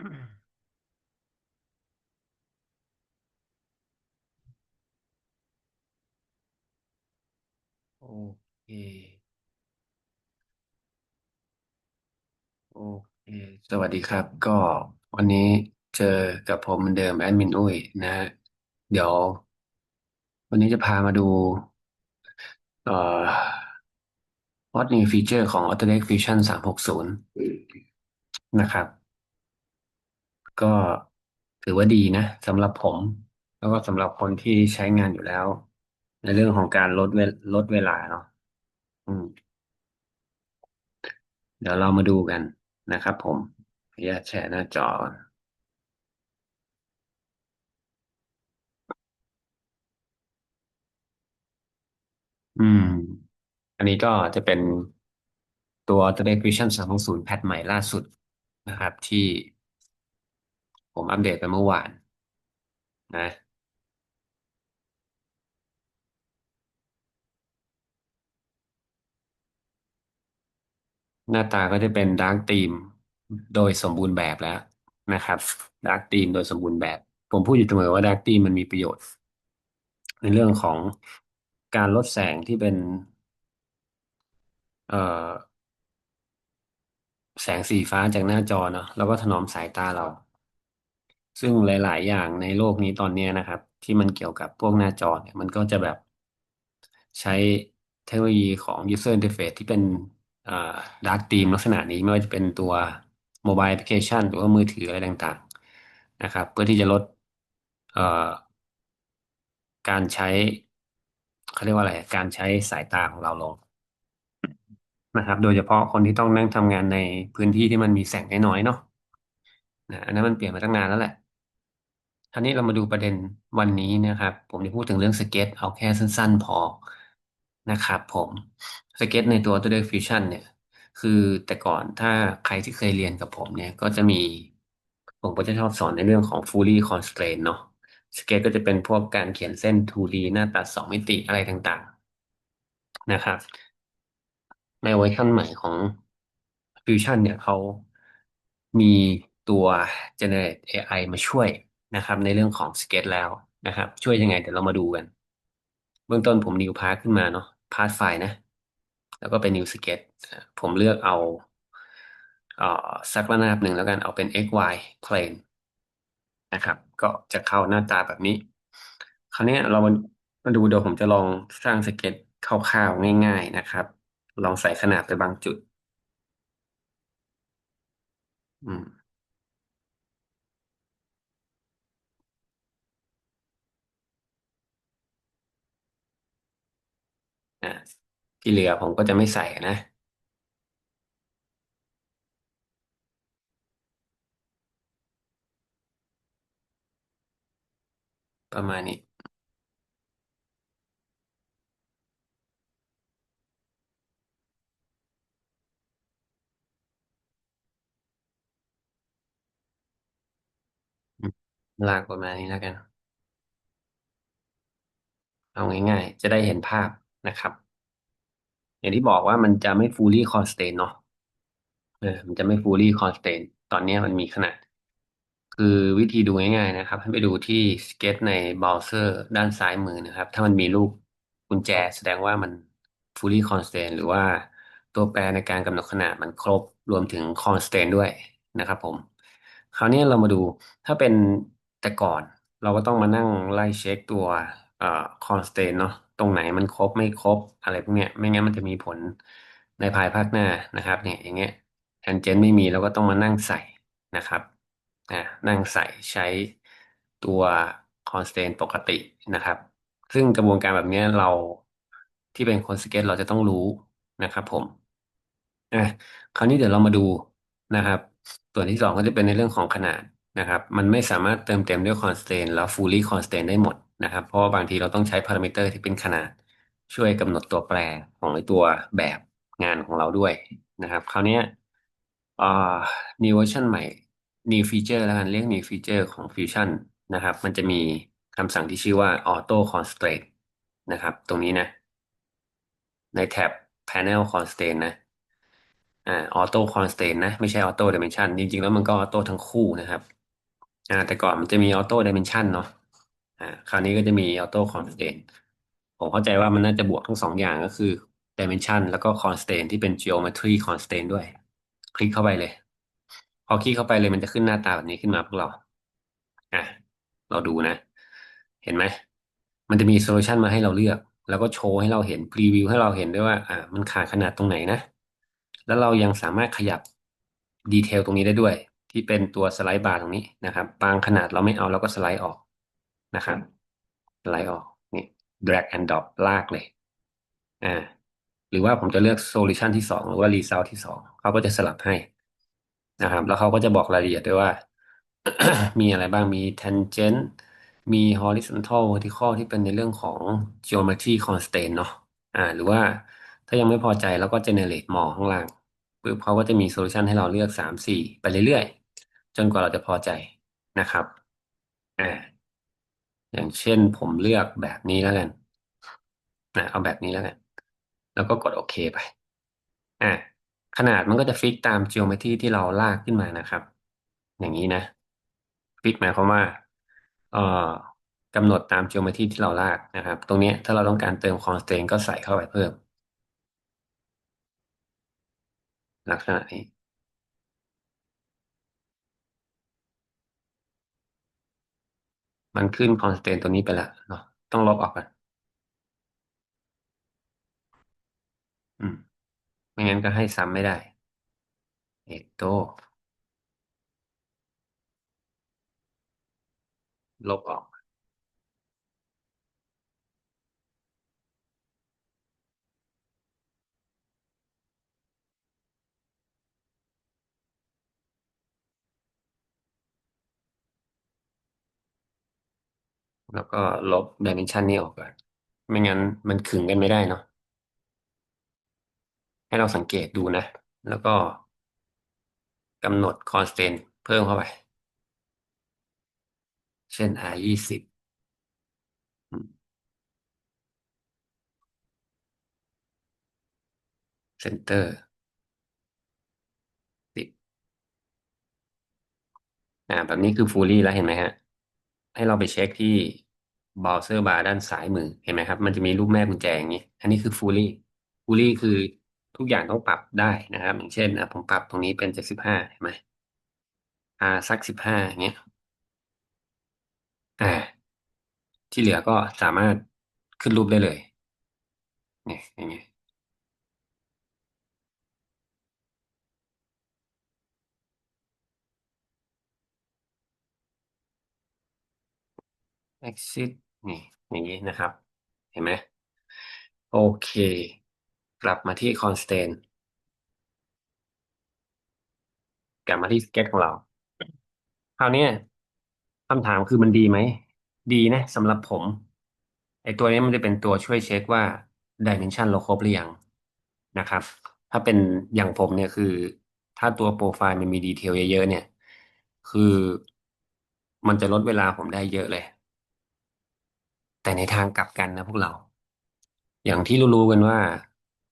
โอเค โอเค สวัสดีครับ ก็วันนี้เจอกับผมเหมือนเดิมแอดมินอุ้ยนะฮะเดี๋ยว วันนี้จะพามาดูเอ่อ What new feature ของ Autodesk Fusion 360 นะครับ ก็ถือว่าดีนะสำหรับผม แล้วก็สำหรับคนที่ใช้งานอยู่แล้ว ในเรื่องของการลดเวลดเวลาเนาะอืม เดี๋ยวเรามาดูกันนะครับผมขออนุญาตแชร์หน้าจอก่อนอืม อันนี้ก็จะเป็นตัว Autodesk Vision 360 แพทใหม่ล่าสุดนะครับ ที่ ผมอัปเดตไปเมื่อวาน นะ หน้าตาก็จะเป็นดาร์กธีมโดยสมบูรณ์แบบแล้วนะครับดาร์กธีมโดยสมบูรณ์แบบ ผมพูดอยู่เสมอว่าดาร์กธีมมันมีประโยชน์ ในเรื่องของการลดแสงที่เป็น เอ่อแสงสีฟ้าจากหน้าจอเนาะแล้วก็ถนอมสายตาเรา ซึ่งหลาย ๆ อย่างในโลกนี้ตอนเนี้ยนะครับ ที่มันเกี่ยวกับพวกหน้าจอเนี่ยมันก็จะแบบใช้เทคโนโลยีของ user interface ที่เป็นอ่า dark theme ลักษณะนี้ไม่ว่าจะเป็นตัว mobile application หรือว่ามือถืออะไรต่าง ๆ นะครับ เพื่อที่จะลดเอ่อการใช้เขาเรียกว่าอะไร การใช้สายตาของเราลงนะครับ โดยเฉพาะคนที่ต้องนั่งทำงานในพื้นที่ที่มันมีแสงน้อยๆเนาะนะอันนั้นมันเปลี่ยนมาตั้งนานแล้วแหละ คราวนี้เรามาดูประเด็นวันนี้นะครับ ผมจะพูดถึงเรื่องสเก็ตเอาแค่สั้น ๆ พอนะครับผมสเก็ตในตัว Autodesk Fusion เนี่ย คือแต่ก่อนถ้าใครที่เคยเรียนกับผมเนี่ย ก็จะมี ผมก็จะชอบสอนในเรื่องของ fully constraint เนาะสเก็ตก็จะเป็นพวกการเขียนเส้น 2D หน้าตัดสองมิติอะไรต่างๆนะครับ ในเวอร์ชันใหม่ของ Fusion เนี่ยเขามีตัว Generate AI มาช่วย นะครับ ในเรื่องของสเก็ตแล้วนะครับ ช่วยยังไงเดี๋ยวเรามาดูกัน เบื้องต้นผมนิวพาร์ทขึ้นมาเนาะพาร์ทไฟล์นะ แล้วก็เป็นนิวสเก็ตผมเลือกเอาเอ่อสักระนาบหนึ่งแล้วกันเอาเป็น xy plane นะครับ ก็จะเข้าหน้าตาแบบนี้ คราวนี้เรามามาดูเดี๋ยวผมจะลองสร้างสเก็ตคร่าวๆง่าย ๆนะครับ ลองใส่ขนาดไปบางจุด อืม อ่าที่เหลือผมก็จะไม่ใส่นะ ประมาณนี้อืมลากประมาณนี้แล้วกัน เอาง่ายๆ จะได้เห็นภาพ นะครับ อย่างที่บอกว่ามันจะไม่ fully constraint เนาะเออมันจะไม่ fully constraint ตอนนี้มันมีขนาด คือวิธีดูง่ายๆนะครับ ให้ไปดูที่สเก็ตในเบราว์เซอร์ด้านซ้ายมือนะครับ ถ้ามันมีรูปกุญแจแสดงว่ามัน fully constraint หรือว่าตัวแปรในการกำหนดขนาดมันครบรวมถึง constraint ด้วยนะครับผม คราวนี้เรามาดูถ้าเป็นแต่ก่อน เราก็ต้องมานั่งไล่เช็คตัวเอ่อ constraint เนาะ ตรงไหนมันครบไม่ครบอะไรพวกเนี้ย ไม่งั้นมันจะมีผลในภายภาคหน้านะครับ เนี่ยอย่างเงี้ยแทนเจนไม่มีเราก็ต้องมานั่งใส่นะครับอ่านั่งใส่ใช้ตัว constraint ปกตินะครับ ซึ่งกระบวนการแบบนี้เราที่เป็นคนสเก็ตเราจะต้องรู้นะครับ ผมอะคราวนี้เดี๋ยวเรามาดูนะครับ ส่วนที่สองก็จะเป็นในเรื่องของขนาดนะครับ มันไม่สามารถเติมเต็มด้วย constraint แล้ว fully constraint ได้หมด นะครับ เพราะว่าบางทีเราต้องใช้พารามิเตอร์ที่เป็นขนาดช่วยกำหนดตัวแปรของตัวแบบงานของเราด้วยนะครับ คราวนี้อ่า new version ใหม่ new feature แล้วกันเรียก new feature ของ Fusion นะครับ มันจะมีคำสั่งที่ชื่อว่า auto constraint นะครับ ตรงนี้นะ ในแท็บ panel constraint นะอ่อ่าออโต้คอนสแตนนะ ไม่ใช่ออโต้ดิเมนชันจริงๆ แล้วมันก็ออโต้ทั้งคู่นะครับอ่าแต่ก่อนมันจะมีออโต้ดิเมนชันเนาะ อ่าคราวนี้ก็จะมีออโต้คอนสแตนผมเข้าใจว่ามันน่าจะบวกทั้งสองอย่างก็คือดิเมนชันแล้วก็คอนสแตนที่เป็น geometry constant ด้วย คลิกเข้าไปเลย พอคลิกเข้าไปเลยมันจะขึ้นหน้าตาแบบนี้ขึ้นมาพวกเราอะเราดูนะ เห็นไหม มันจะมีโซลูชันมาให้เราเลือก แล้วก็โชว์ให้เราเห็นพรีวิวให้เราเห็นด้วยว่า อ่า มันขาดขนาดตรงไหนนะ แล้วเรายังสามารถขยับดีเทลตรงนี้ได้ด้วย ที่เป็นตัวสไลด์บาร์ตรงนี้นะครับ บางขนาดเราไม่เอาเราก็สไลด์ออก นะครับสไลด์ออกนี่ drag and drop ลากเลยอ่าหรือว่าผมจะเลือกโซลูชันที่สองหรือว่ารีเซลที่สองเขาก็จะสลับให้นะครับ แล้วเขาก็จะบอกรายละเอียดด้วยว่า มีอะไรบ้างมี tangent มี horizontal vertical ที่เป็นในเรื่องของ geometry constraint เนาะอ่า หรือว่าถ้ายังไม่พอใจเราก็ generate more ข้างล่างปึ๊บเขาก็จะมีโซลูชันให้เราเลือกสามสี่ไปเรื่อยๆ จนกว่าเราจะพอใจนะครับอ่า อย่างเช่นผมเลือกแบบนี้แล้วกันนะเอาแบบนี้แล้วกัน แล้วก็กดโอเคไปอ่าขนาดมันก็จะฟิกตาม geometry ที่เราลากขึ้นมานะครับ อย่างนี้นะฟิกหมายความว่าเอ่อกำหนดตาม geometry ที่เราลากนะครับ ตรงนี้ถ้าเราต้องการเติม constraint ก็ใส่เข้าไปเพิ่ม ลักษณะนี้ มันขึ้นคอนสแตนต์ตัวนี้ไปแล้วเนาะต้องลบออกก่อนอืม ไม่งั้นก็ให้ซ้ำไม่ได้ เอกโตลบออก แล้วก็ลบ dimension นี้ออกก่อนไม่งั้นมันขึงกันไม่ได้เนาะให้เราสังเกตดูนะ แล้วก็กำหนด constraint เพิ่มเข้าไป เช่น r ยี่สิบ center สิบอ่า แบบนี้คือ fully แล้วเห็นไหมฮะ ให้เราไปเช็คที่ browser bar ด้านซ้ายมือเห็นไหมครับ มันจะมีรูปแม่กุญแจอย่างนี้ อันนี้คือ fully fully คือทุกอย่างต้องปรับได้นะครับ อย่างเช่นอะผมปรับตรงนี้เป็นเจ็ดสิบห้าเห็นไหมอ่าสักสิบห้าอย่างเงี้ยอ่าที่เหลือก็สามารถขึ้นรูปได้เลยเนี่ยอย่างเงี้ย exit นี่อย่างนี้นะครับ เห็นไหมโอเค กลับมาที่ constraint กลับมาที่ sketch ของเรา คราวนี้คำถามคือมันดีไหม ดีนะสำหรับผม ไอตัวนี้มันจะเป็นตัวช่วยเช็คว่า dimension เราครบหรือยังนะครับ ถ้าเป็นอย่างผมเนี่ยคือ ถ้าตัวโปรไฟล์มันมีดีเทลเยอะๆเนี่ย คือมันจะลดเวลาผมได้เยอะเลย แต่ในทางกลับกันนะพวกเรา อย่างที่รู้ๆกันว่า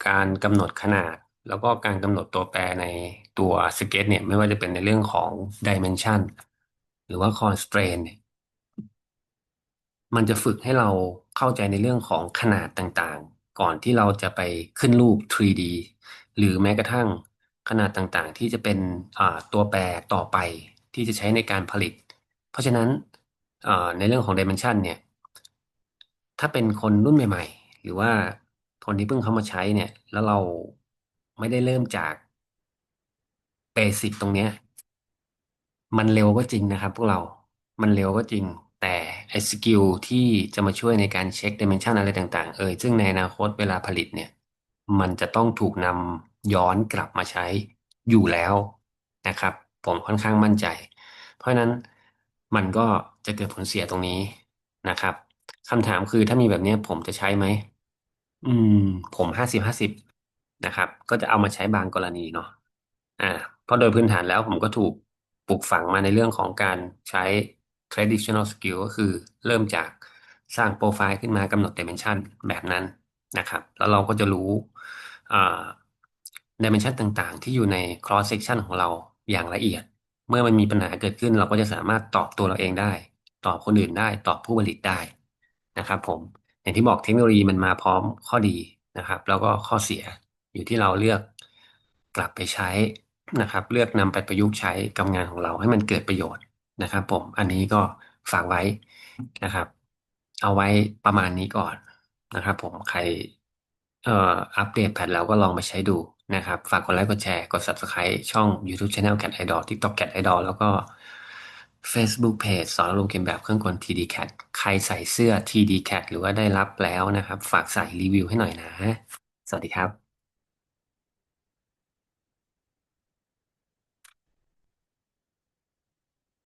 การกำหนดขนาด แล้วก็การกำหนดตัวแปรในตัวสเก็ตเนี่ย ไม่ว่าจะเป็นในเรื่องของ dimension หรือว่า constraint เนี่ยมันจะฝึกให้เราเข้าใจในเรื่องของขนาดต่างๆ ก่อนที่เราจะไปขึ้นรูป 3D หรือแม้กระทั่งขนาดต่างๆ ที่จะเป็นอ่าตัวแปรต่อไปที่จะใช้ในการผลิต เพราะฉะนั้นอ่าในเรื่องของ dimension เนี่ย ถ้าเป็นคนรุ่นใหม่ ๆ หรือว่าคนที่เพิ่งเข้ามาใช้เนี่ย แล้วเราไม่ได้เริ่มจากเบสิกตรงเนี้ย มันเร็วก็จริงนะครับพวกเรา มันเร็วก็จริง แต่ไอ้สกิลที่จะมาช่วยในการเช็คดิเมนชันอะไรต่างๆ เอยซึ่งในอนาคตเวลาผลิตเนี่ย มันจะต้องถูกนำย้อนกลับมาใช้อยู่แล้วนะครับ ผมค่อนข้างมั่นใจ เพราะนั้นมันก็จะเกิดผลเสียตรงนี้นะครับ คำถามคือถ้ามีแบบเนี้ยผมจะใช้ไหม อืม ผมห้าสิบห้าสิบนะครับ ก็จะเอามาใช้บางกรณีเนาะอ่าเพราะโดยพื้นฐานแล้วผมก็ถูกปลูกฝังมาในเรื่องของการใช้ traditional skill ก็คือเริ่มจากสร้างโปรไฟล์ขึ้นมากำหนด dimension แบบนั้นนะครับ แล้วเราก็จะรู้อ่าดิเมนชันต่างๆ ที่อยู่ใน cross section ของเราอย่างละเอียด เมื่อมันมีปัญหาเกิดขึ้นเราก็จะสามารถตอบตัวเราเองได้ ตอบคนอื่นได้ ตอบผู้ผลิตได้ นะครับผมอย่างที่บอกเทคโนโลยีมันมาพร้อมข้อดีนะครับ แล้วก็ข้อเสียอยู่ที่เราเลือกกลับไปใช้นะครับ เลือกนำไปประยุกต์ใช้กับงานของเราให้มันเกิดประโยชน์นะครับ ผมอันนี้ก็ฝากไว้นะครับ เอาไว้ประมาณนี้ก่อนนะครับ ผมใครเอ่ออัปเดตแพทแล้วก็ลองมาใช้ดูนะครับ ฝากกดไลค์กดแชร์กด Subscribe ช่อง YouTube Channel Cat Idol TikTok Cat Idol แล้วก็ Facebook Page สอนอารมณ์เกมแบบเครื่องกล TD Cat ใครใส่เสื้อ TD Cat หรือว่าได้รับแล้วนะครับ ฝากใส่รีวิวให้หน่อยนะ สวัสดีครับ